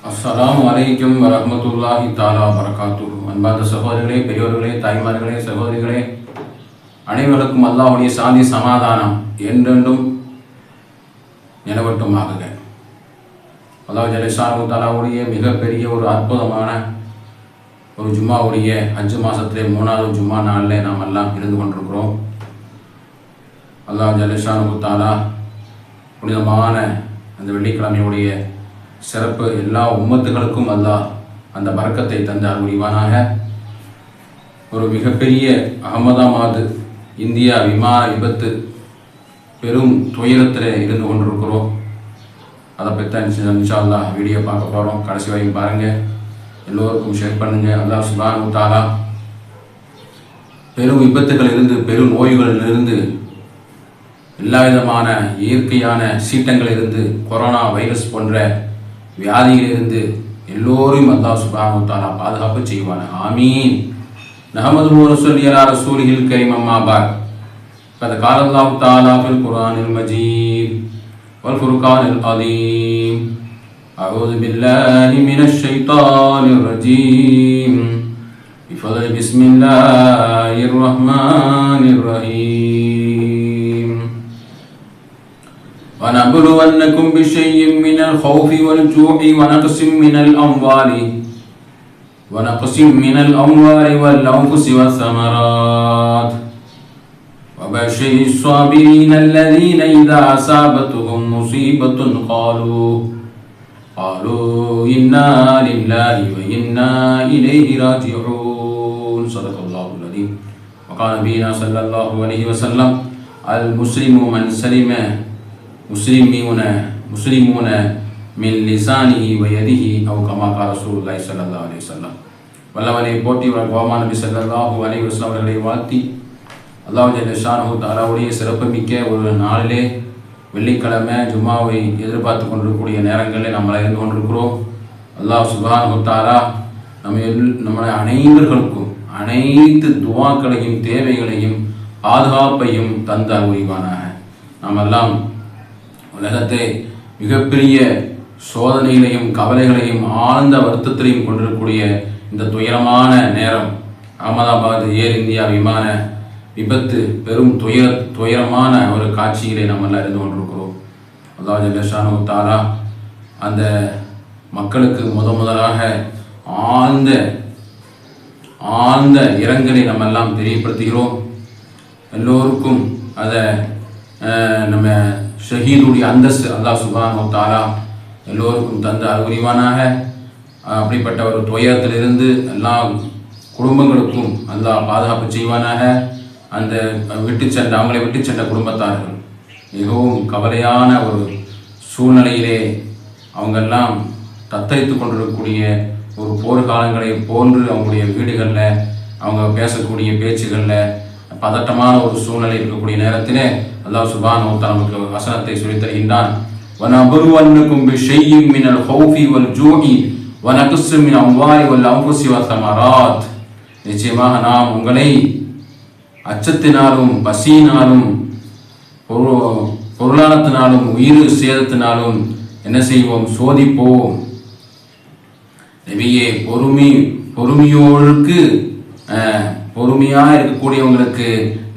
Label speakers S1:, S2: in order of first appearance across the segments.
S1: அஸ்லாம் வலைக்கம் வரமத்துல்லாஹி தாலா வரகாத்தூர் அன்பார்ந்த சகோதரிகளே பெரியோர்களே தாய்மார்களே சகோதரிகளே அனைவருக்கும் அல்லாவுடைய சாந்தி சமாதானம் என்றென்றும் நிலவட்டுமாகுக அல்லாஹ் ஜலேஷானு தாலாவுடைய மிகப்பெரிய ஒரு அற்புதமான ஒரு ஜும்மாவுடைய அஞ்சு மாதத்திலே மூணாவது ஜும்மா நாளில் நாம் எல்லாம் இருந்து கொண்டிருக்கிறோம் அல்லாஹ் ஜலேஷானு தாலா புனிதமான அந்த வெள்ளிக்கிழமையுடைய சிறப்பு எல்லா உம்மத்துகளுக்கும் அல்லாஹ் அந்த பறக்கத்தை தந்தார் முடிவானாக ஒரு மிகப்பெரிய அகமதாபாத் இந்தியா விமான விபத்து பெரும் துயரத்தில் இருந்து கொண்டிருக்கிறோம். அதை பற்றி தான் இன்ஷா வீடியோ பார்க்க போகிறோம் கடைசி வரைக்கும் பாருங்கள் எல்லோருக்கும் ஷேர் பண்ணுங்கள் அல்லா சுபானு தாலா பெரும் விபத்துகளிலிருந்து பெரும் நோய்களிலிருந்து எல்லா விதமான இயற்கையான சீட்டங்களிலிருந்து கொரோனா வைரஸ் போன்ற வியாதியிலிருந்து எல்லோரையும் அல்லாஹ் சுபானு தாலா பாதுகாப்பு செய்வான ஆமீன் நஹமது ரசூல் யலா ரசூலிஹில் கரீம் அம்மா பாக் قد قال الله تعالى في القرآن المجيد والفرقان العظيم أعوذ بالله من الشيطان الرجيم بفضل بسم الله الرحمن الرحيم ونبلونكم بشيء من الخوف والجوع ونقص من الأموال. ونقص من الأموال والأنفس والثمرات. وبشر الصابرين الذين إذا أصابتهم مصيبة قالوا قالوا إنا لله وإنا إليه راجعون. صدق الله العظيم. وقال نبينا صلى الله عليه وسلم المسلم من سلم முஸ்லிமீன முஸ்லிமூன மின் லிசானிஹி வயதிஹி அவு கமா கா ரசூல்லாய் சல்லா அலி சொல்லம் வல்லவனை போட்டி கோமா நபி சல்லாஹூ அலி வஸ்லாம் அவர்களை வாழ்த்தி அல்லாஹ் ஷானஹூ தாராவுடைய சிறப்புமிக்க ஒரு நாளிலே வெள்ளிக்கிழமை ஜும்மாவை எதிர்பார்த்து கொண்டிருக்கக்கூடிய நேரங்களில் நம்மளை இருந்து கொண்டிருக்கிறோம். அல்லாஹ் சுபான் தாரா நம்ம எல் நம்மளை அனைவர்களுக்கும் அனைத்து துவாக்களையும் தேவைகளையும் பாதுகாப்பையும் தந்தார் உரிவானாக நாம் எல்லாம் உலகத்தை மிகப்பெரிய சோதனைகளையும் கவலைகளையும் ஆழ்ந்த வருத்தத்திலையும் கொண்டிருக்கக்கூடிய இந்த துயரமான நேரம். அகமதாபாத் ஏர் இந்தியா விமான விபத்து பெரும் துயர துயரமான ஒரு காட்சிகளை நம்ம எல்லாம் இருந்து கொண்டிருக்கிறோம். அதாவது லஷானு தாரா அந்த மக்களுக்கு முத முதலாக ஆழ்ந்த ஆழ்ந்த இரங்கலை நம்ம எல்லாம் தெரியப்படுத்துகிறோம். எல்லோருக்கும் அதை நம்ம ஷஹீதுடைய அந்தஸ்து அல்லாஹ் சுபானு தாலா எல்லோருக்கும் தந்த அறிவானாக அப்படிப்பட்ட ஒரு துயரத்திலிருந்து எல்லா குடும்பங்களுக்கும் அல்லாஹ் பாதுகாப்பு செய்வானாக. அந்த விட்டு சென்ற அவங்களை விட்டு சென்ற குடும்பத்தார்கள். மிகவும் கவலையான ஒரு சூழ்நிலையிலே அவங்கெல்லாம் தத்தளித்து கொண்டிருக்கக்கூடிய ஒரு போர்க்காலங்களை போன்று அவங்களுடைய வீடுகளில் அவங்க பேசக்கூடிய பேச்சுகளில் பதட்டமான ஒரு சூழ்நிலை இருக்கக்கூடிய நேரத்திலே அல்லாஹ் சுபானு நமக்கு ஒரு வசனத்தை சொல்லித் தருகின்றான் وَنَبْلُوَنَّكُمْ بِشَيْءٍ مِنَ الْخَوْفِ وَالْجُوعِ وَنَقْصٍ مِنَ الْأَمْوَالِ وَالْأَنْفُسِ وَالثَّمَرَاتِ நிச்சயமாக நாம் உங்களை அச்சத்தினாலும் பசியினாலும் பொரு- பொருளாதாரத்தினாலும் உயிர் சேதத்தினாலும் என்ன செய்வோம் சோதிப்போம் நபியே பொறுமை பொறுமையோருக்கு பொறுமையாக இருக்கக்கூடியவங்களுக்கு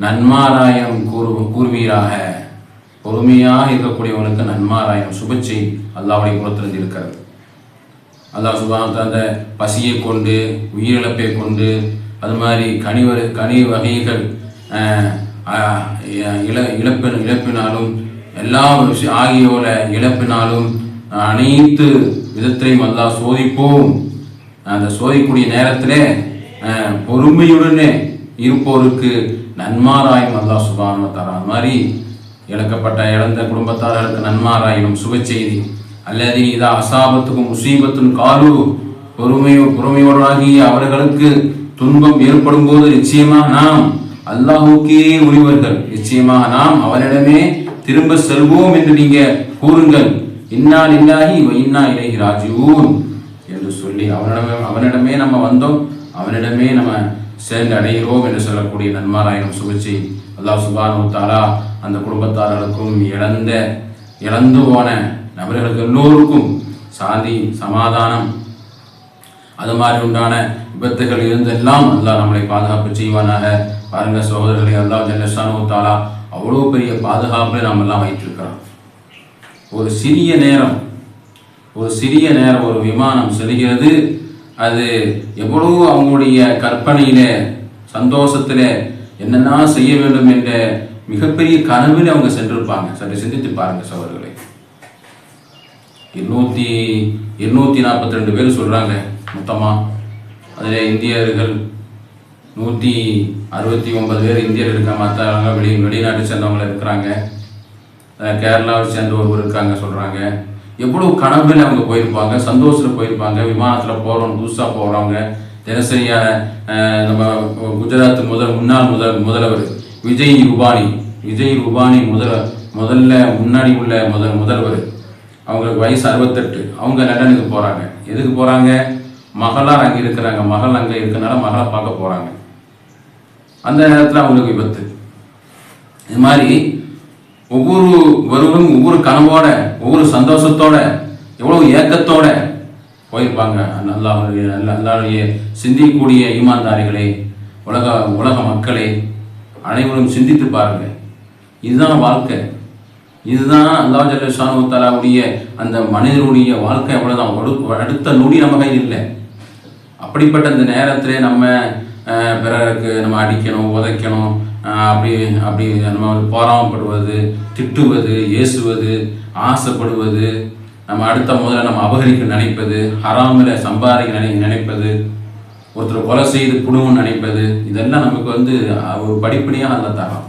S1: நன்மாராயம் கூறு கூறுவீராக. பொறுமையாக இருக்கக்கூடியவங்களுக்கு நன்மாராயம் சுபச்சை அல்லாவுடைய புறத்திலிருந்து இருக்கிறது அல்லாஹ் சுபான் அந்த பசியை கொண்டு உயிரிழப்பை கொண்டு அது மாதிரி கனிவ கனி வகைகள் இழ இழப்பு இழப்பினாலும் எல்லா விஷயம் ஆகியோர இழப்பினாலும் அனைத்து விதத்திலையும் அல்லாஹ் சோதிப்போம். அந்த சோதிக்கூடிய நேரத்திலே பொறுமையுடனே இருப்போருக்கு நன்மாராயம் அல்லா சுபான தரா மாதிரி இழக்கப்பட்ட இழந்த குடும்பத்தார்களுக்கு நன்மாராயினும் சுப செய்தி அல்லது இதா அசாபத்துக்கும் முசீபத்தும் காலு பொறுமையோ பொறுமையோடாகி அவர்களுக்கு துன்பம் ஏற்படும் போது நிச்சயமாக நாம் அல்லாஹுக்கே உரிவர்கள் நிச்சயமாக நாம் அவரிடமே திரும்ப செல்வோம் என்று நீங்க கூறுங்கள். இன்னா இல்லாஹி இன்னா இலகி ராஜீவ் என்று சொல்லி அவனிடமே அவனிடமே நம்ம வந்தோம். அவனிடமே நம்ம சேர்ந்து அடைகிறோம் என்று சொல்லக்கூடிய நன்மாராயணம் சுபச்சி அல்லா சுபானு தாரா அந்த குடும்பத்தாரர்களுக்கும் இழந்த இழந்து போன நபர்களுக்கு எல்லோருக்கும் சாந்தி சமாதானம் அது மாதிரி உண்டான விபத்துகள் இருந்தெல்லாம் அல்லா நம்மளை பாதுகாப்பு செய்வானாக. பாருங்க சகோதரர்களை அல்லா ஜல்லஷானு தாலா அவ்வளோ பெரிய பாதுகாப்பில் நாம் எல்லாம் வைத்திருக்கிறோம் ஒரு சிறிய நேரம் ஒரு சிறிய நேரம் ஒரு விமானம் செல்கிறது. அது எவ்வளோ அவங்களுடைய கற்பனையில சந்தோஷத்துல என்னென்ன செய்ய வேண்டும் என்ற மிகப்பெரிய கனவில் அவங்க சென்றிருப்பாங்க. சற்று சிந்தித்து பாருங்க சவர்களை எண்ணூற்றி எண்ணூற்றி நாற்பத்தி ரெண்டு பேர் சொல்கிறாங்க மொத்தமாக அதில் இந்தியர்கள் நூற்றி அறுபத்தி ஒன்பது பேர் இந்தியர் இருக்க மற்றவங்க வெளி வெளிநாட்டை சேர்ந்தவங்க இருக்கிறாங்க. கேரளாவை சேர்ந்த ஒருவர் இருக்காங்க சொல்கிறாங்க எவ்வளோ கனவில் அவங்க போயிருப்பாங்க சந்தோஷத்தில் போயிருப்பாங்க விமானத்தில் போகிறோம் புதுசாக போகிறவங்க தினசரியான நம்ம குஜராத் முதல் முன்னாள் முதல் முதல்வர் விஜய் ரூபானி விஜய் ரூபானி முதல் முதல்ல முன்னாடி உள்ள முதல் முதல்வர். அவங்களுக்கு வயசு அறுபத்தெட்டு. அவங்க லண்டனுக்கு போகிறாங்க எதுக்கு போகிறாங்க மகளார் அங்கே இருக்கிறாங்க. மகள் அங்கே இருக்கனால மகளை பார்க்க போகிறாங்க அந்த நேரத்தில் அவங்களுக்கு விபத்து. இது மாதிரி ஒவ்வொரு வருவரும் ஒவ்வொரு கனவோட ஒவ்வொரு சந்தோஷத்தோட எவ்வளவு ஏக்கத்தோட போயிருப்பாங்க. அல்லாஹுடைய சிந்திக்கக்கூடிய ஈமான்தாரிகளே உலக உலக மக்களே அனைவரும் சிந்தித்து பாருங்க. இதுதான் வாழ்க்கை. இதுதான் அல்லாஹ் ஜல்லஷானு தலாவுடைய அந்த மனிதனுடைய வாழ்க்கை அவ்வளோதான் அடுத்த நொடி நம்ம கையில் இல்லை. அப்படிப்பட்ட அந்த நேரத்திலே நம்ம பிறருக்கு நம்ம அடிக்கணும் உதைக்கணும் அப்படி அப்படி நம்ம வந்து திட்டுவது ஏசுவது ஆசைப்படுவது நம்ம அடுத்த முதல்ல நம்ம அபகரிக்க நினைப்பது ஹராமில் சம்பாதிக்க நினை நினைப்பது ஒருத்தர் கொலை செய்து குடும்பம் நினைப்பது இதெல்லாம் நமக்கு வந்து ஒரு படிப்படியாக அல்ல தரலாம்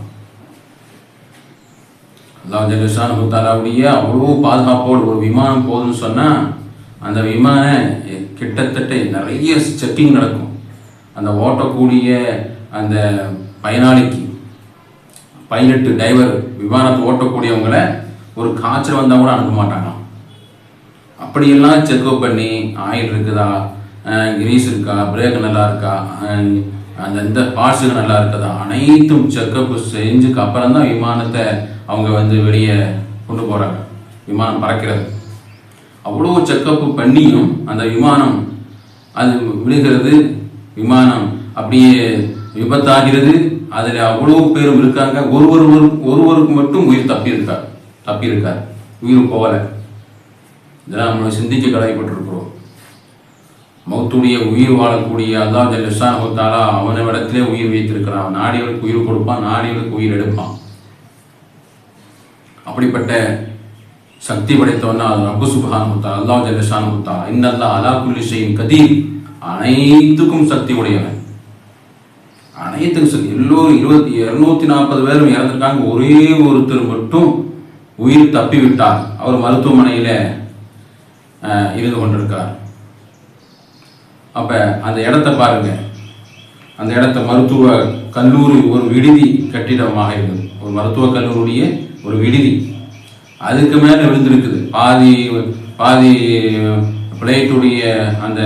S1: அல்லாஹ் ஜல்லுஷான் முத்தாலாவுடைய அவ்வளோ பாதுகாப்போடு ஒரு விமானம் போகுதுன்னு சொன்னால் அந்த விமானம் கிட்டத்தட்ட நிறைய செக்கிங் நடக்கும். அந்த ஓட்டக்கூடிய அந்த பயனாளிக்கு பைலட்டு டிரைவர் விமானத்தை ஓட்டக்கூடியவங்கள ஒரு காய்ச்சல் வந்தால் கூட அனுப்ப மாட்டாங்களாம் அப்படியெல்லாம் செக்அப் பண்ணி ஆயில் இருக்குதா? கிரீஸ் இருக்கா? பிரேக் நல்லா இருக்கா? அந்த இந்த பார்ட்ஸுக்கு நல்லா இருக்குதா? அனைத்தும் செக்கப் செஞ்சுக்கு அப்புறம் தான் விமானத்தை அவங்க வந்து வெளியே கொண்டு போகிறாங்க விமானம் பறக்கிறது. அவ்வளோ செக்கப் பண்ணியும் அந்த விமானம் அது விழுகிறது விமானம் அப்படியே விபத்தாகிறது அதில் அவ்வளோ பேரும் இருக்காங்க. ஒருவர் ஒருவருக்கு மட்டும் உயிர் தப்பி இருக்கார் தப்பி இருக்கார் உயிர் போகலை. இதெல்லாம் நம்ம சிந்திக்க கடமைப்பட்டிருக்கிறோம் மௌத்துடைய உயிர் வாழக்கூடிய அல்லாஹ் ஜல்லிஷான் அவனை இடத்திலே உயிர் வைத்திருக்கிறான். நாடிகளுக்கு உயிர் கொடுப்பான் நாடிகளுக்கு உயிர் எடுப்பான். அப்படிப்பட்ட சக்தி படைத்தவனா அது ரப்பு சுபஹான் முத்தா அல்லாஹ் ஜல்லிஷான் முத்தா இன்னல்லா அலா குல்லி கதி கதீர். அனைத்துக்கும் சக்தி உடையவன். ஐயத்துக்கு சொல்லி எல்லோரும் இருபத்தி இருநூத்தி நாற்பது பேரும் இறந்துருக்காங்க. ஒரே ஒருத்தர் மட்டும் உயிர் தப்பி விட்டார் அவர் மருத்துவமனையில அஹ், இருந்து கொண்டிருக்கார். அப்ப அந்த இடத்த பாருங்க. அந்த இடத்த மருத்துவ கல்லூரி ஒரு விடுதி கட்டிடமாக இருக்குது ஒரு மருத்துவ கல்லூரிய ஒரு விடுதி. அதுக்கு மேலே விழுந்திருக்குது. பாதி பாதி பிளேட்டுடைய அந்த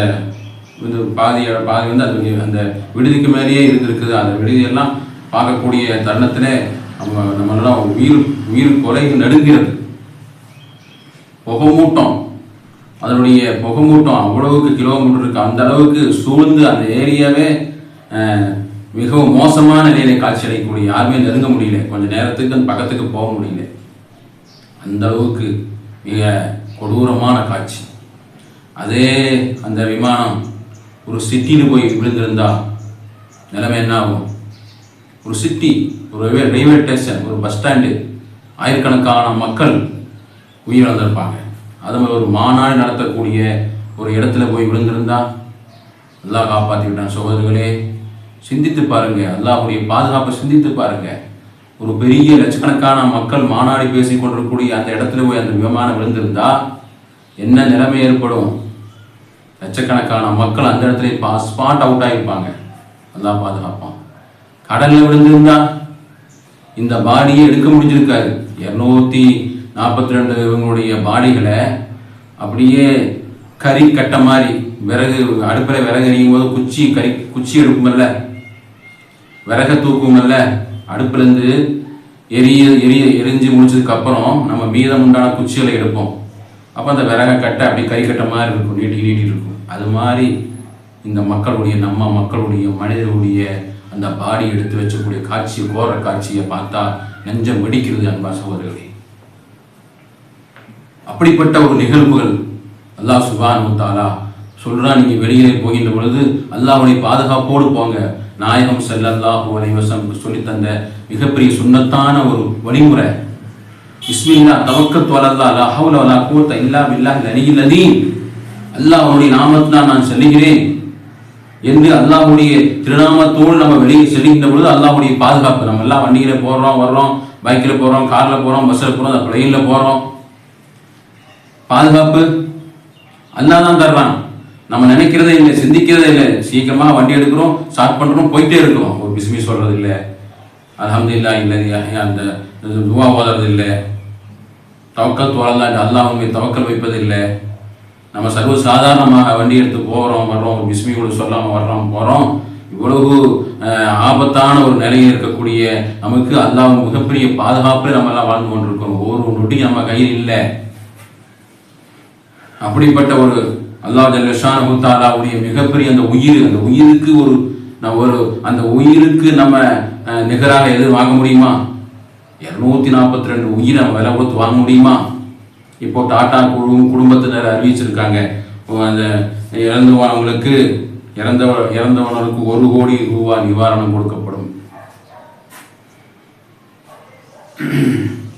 S1: இது பாதி பாதி வந்து அது அந்த விடுதிக்கு மேலேயே இருந்திருக்குது. அந்த விடுதியெல்லாம் பார்க்கக்கூடிய தருணத்தில் நம்ம நம்மளாம் உயிர் உயிர் கொலை நடுங்கிறது. புகமூட்டம். அதனுடைய புகமூட்டம் அவ்வளவுக்கு கிலோமீட்டர் இருக்கு. அந்த அளவுக்கு சூழ்ந்து அந்த ஏரியாவே மிகவும் மோசமான நிலையில காட்சி அடையக்கூடிய யாருமே நெருங்க முடியல. கொஞ்ச நேரத்துக்கு அந்த பக்கத்துக்கு போக முடியல. அந்த அளவுக்கு மிக கொடூரமான காட்சி. அதே அந்த விமானம் ஒரு சிட்டியில் போய் விழுந்திருந்தா நிலைமை என்ன ஆகும்? ஒரு சிட்டி ஒரு ரயில்வே ரயில்வே ஸ்டேஷன் ஒரு பஸ் ஸ்டாண்டு ஆயிரக்கணக்கான மக்கள் உயிரிழந்திருப்பாங்க. அது மாதிரி ஒரு மாநாடு நடத்தக்கூடிய ஒரு இடத்துல போய் விழுந்திருந்தா நல்லா காப்பாற்றி விட்டான் சகோதரர்களே சிந்தித்து பாருங்க. அல்லாஹுடைய பாதுகாப்பை சிந்தித்து பாருங்க. ஒரு பெரிய லட்சக்கணக்கான மக்கள் மாநாடு பேசி கொண்டிருக்கக்கூடிய அந்த இடத்துல போய் அந்த விமானம் விழுந்திருந்தா என்ன நிலைமை ஏற்படும்? லட்சக்கணக்கான மக்கள் அந்த இடத்துல ஸ்பாட் அவுட் ஆகியிருப்பாங்க அதான் பாதுகாப்பான் கடலில் விழுந்திருந்தா இந்த பாடியை எடுக்க முடிஞ்சிருக்காது. இரநூத்தி நாற்பத்தி ரெண்டு இவங்களுடைய பாடிகளை அப்படியே கறி கட்ட மாதிரி விறகு அடுப்பில் விறகு எரியும் போது குச்சி கறி குச்சி எடுக்குமல்ல விறக தூக்குமல்ல அடுப்புலேருந்து எரிய எரிய எரிஞ்சு முடிச்சதுக்கப்புறம் நம்ம மீதம் உண்டான குச்சிகளை எடுப்போம். அப்போ அந்த விறகை கட்டை அப்படி கை கட்ட மாதிரி இருக்கும் நீட்டி நீட்டி இருக்கும். அது மாதிரி இந்த மக்களுடைய நம்ம மக்களுடைய மனிதனுடைய அந்த பாடி எடுத்து வச்சக்கூடிய காட்சியை கோர காட்சியை பார்த்தா நெஞ்சம் வெடிக்கிறது அன்பா சகோதரர்களே. அப்படிப்பட்ட ஒரு நிகழ்வுகள் அல்லாஹ் சுபான் தாலா சொல்றான் நீங்க வெளியிலே போகின்ற பொழுது அல்லாவுடைய பாதுகாப்போடு போங்க. நாயகம் ஸல்லல்லாஹு அலைஹி வஸல்லம் சொல்லி தந்த மிகப்பெரிய சுண்ணத்தான ஒரு வழிமுறை பிஸ்மில்லா தவக்கத்து வலல்லா லா ஹவுல வலா குவத்த இல்லா பில்லாஹ் அலியில் அதீம் அல்லாஹ்வுடைய நாமத்தினால் நான் செல்லுகிறேன் என்று அல்லாஹ்வுடைய திருநாமத்தோடு நம்ம வெளியே செல்லுகின்ற பொழுது அல்லாஹ்வுடைய பாதுகாப்பு நம்ம எல்லாம் வண்டியில போறோம் வர்றோம் பைக்கில் போறோம் கார்ல போறோம் பஸ்ஸில் போறோம் பிளெயின்ல போறோம். பாதுகாப்பு அல்லா தான் தர்றான். நம்ம நினைக்கிறதே இல்லை சிந்திக்கிறதே இல்லை. சீக்கிரமாக வண்டி எடுக்கிறோம் ஸ்டார்ட் பண்ணுறோம் போயிட்டே இருக்கிறோம் ஒரு பிஸ்மி சொல்கிறது இல்லை அல்ஹம்துலில்லா இல்லை அந்த துவா ஓதுறது இல்லை தவக்கல் தோழலாம் அல்லாஹ் உண்மை தவக்கல் வைப்பதில்லை. நம்ம சர்வ சாதாரணமாக வண்டி எடுத்து போகிறோம் வர்றோம் ஒரு சொல்லாமல் வர்றோம் போகிறோம் இவ்வளவு ஆபத்தான ஒரு நிலையில் இருக்கக்கூடிய நமக்கு அல்லாஹ் மிகப்பெரிய பாதுகாப்பில் நம்ம எல்லாம் வாழ்ந்து கொண்டிருக்கிறோம். ஒரு நொடி நம்ம கையில் இல்லை. அப்படிப்பட்ட ஒரு அல்லாஹ் ஜல்லஷானு தாலாவுடைய மிகப்பெரிய அந்த உயிர் அந்த உயிருக்கு ஒரு நம்ம ஒரு அந்த உயிருக்கு நம்ம நிகராக எது வாங்க முடியுமா? இரநூத்தி நாற்பத்தி ரெண்டு உயிரை விலை கொடுத்து வாங்க முடியுமா? இப்போ டாடா குழு குடும்பத்தினர் அறிவிச்சிருக்காங்க. அந்த இறந்து போனவங்களுக்கு இறந்த இறந்தவர்களுக்கு ஒரு கோடி ரூபாய் நிவாரணம் கொடுக்கப்படும்.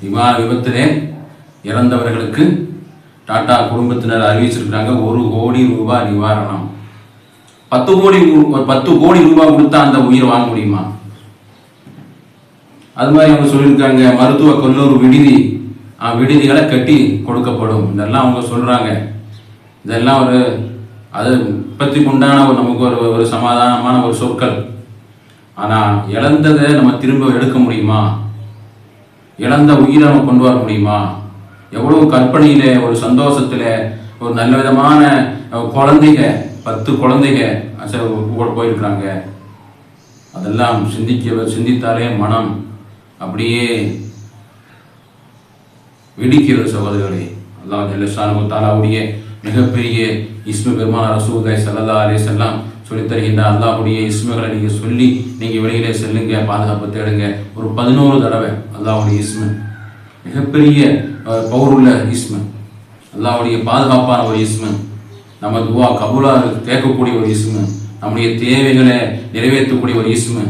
S1: விமான விபத்திலே இறந்தவர்களுக்கு டாடா குடும்பத்தினர் அறிவிச்சிருக்காங்க ஒரு கோடி ரூபாய் நிவாரணம். பத்து கோடி பத்து கோடி ரூபாய் கொடுத்தா அந்த உயிரை வாங்க முடியுமா? அது மாதிரி அவங்க சொல்லியிருக்காங்க மருத்துவ கல்லூரி விடுதி விடுதிகளை கட்டி கொடுக்கப்படும். இதெல்லாம் அவங்க சொல்கிறாங்க இதெல்லாம் ஒரு அது இப்பத்துக்கு உண்டான ஒரு நமக்கு ஒரு ஒரு சமாதானமான ஒரு சொற்கள். ஆனால் இழந்ததை நம்ம திரும்ப எடுக்க முடியுமா? இழந்த உயிரை நம்ம கொண்டு வர முடியுமா? எவ்வளோ கற்பனையில் ஒரு சந்தோஷத்தில் ஒரு நல்ல விதமான குழந்தைங்க பத்து குழந்தைங்க கூட போயிருக்கிறாங்க. அதெல்லாம் சிந்திக்க சிந்தித்தாலே மனம் அப்படியே வெடிக்கிறது சகோதரர்களே அல்லாஹ் ஜல்லஷானு தாலாவுடைய மிகப்பெரிய இஸ்மு பெருமான ரசூல்லாய் சல்லா அலே செல்லாம் சொல்லித் தருகின்ற அல்லாஹ்வுடைய இஸ்முகளை நீங்கள் சொல்லி நீங்கள் வெளியிலே செல்லுங்க பாதுகாப்பு தேடுங்க. ஒரு பதினோரு தடவை அல்லாவுடைய இஸ்மு. மிகப்பெரிய பவுருள்ள இஸ்மு. அல்லாவுடைய பாதுகாப்பான ஒரு இஸ்மு. நம்ம துவா கபூலா கேட்கக்கூடிய ஒரு இஸ்மு. நம்முடைய தேவைகளை நிறைவேற்றக்கூடிய ஒரு இஸ்மு.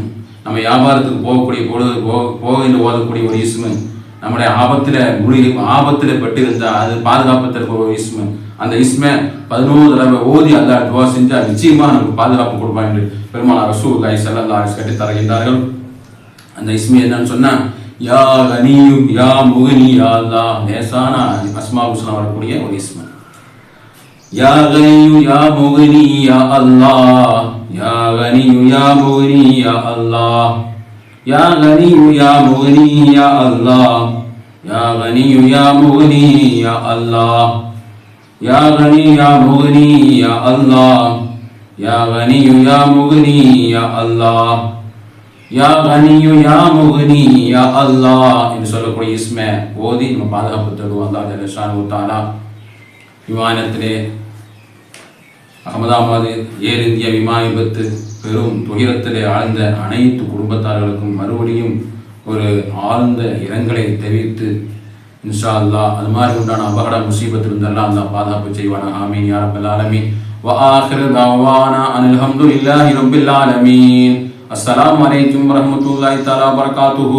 S1: நம்ம வியாபாரத்துக்கு போகக்கூடிய பொழுது போக போகின்ற ஓதக்கூடிய ஒரு இஸ்மு நம்முடைய ஆபத்துல ஆபத்தில் பட்டு இருந்தால் அது பாதுகாப்பதற்கு ஒரு இஸ்மு அந்த இஸ்மை பதினோரு தடவை ஓதி அந்த துவா செஞ்சால் நிச்சயமாக நமக்கு பாதுகாப்பு கொடுப்பான் என்று பெருமாள் அரசு காய் செல்லல்லா கட்டி தருகின்றார்கள் அந்த இஸ்மி என்னன்னு சொன்னால் யா கனியும் யா முகனி யா அல்லாஹ். லேசான அஸ்மா வரக்கூடிய ஒரு இஸ்மை யா கனியும் யா முகனி யா அல்லா யா கனியு யா முகனி யா அல்லாஹ் யா கனியு யா முகனி யா அல்லாஹ் யா கனியு யா முகனி யா அல்லாஹ் யா கனி யா முகனி யா அல்லாஹ் யா கனியு யா முகனி யா அல்லாஹ் யா கனியு யா முகனி யா அல்லாஹ் என்று சொல்லக்கூடிய இஸ்மே ஓதி நம்ம பாதுகாப்பு தருவோம் அல்லா ஜல்லஷானு தாலா விமானத்திலே அகமதாபாத் ஏர் இந்திய விமான விபத்து பெரும் துயரத்திலே ஆழ்ந்த அனைத்து குடும்பத்தார்களுக்கும் மறுபடியும் ஒரு ஆழ்ந்த இரங்கலை தெரிவித்து இன்ஷா அல்லாஹ் அது மாதிரி உண்டான அபகட முசீபத்து இருந்தெல்லாம் அல்லாஹ் பாதுகாப்பு செய்வானா ஆமீன் யா ரப்பல் ஆலமீன் وآخر دعوانا أن الحمد لله رب العالمين السلام عليكم ورحمة الله تعالى وبركاته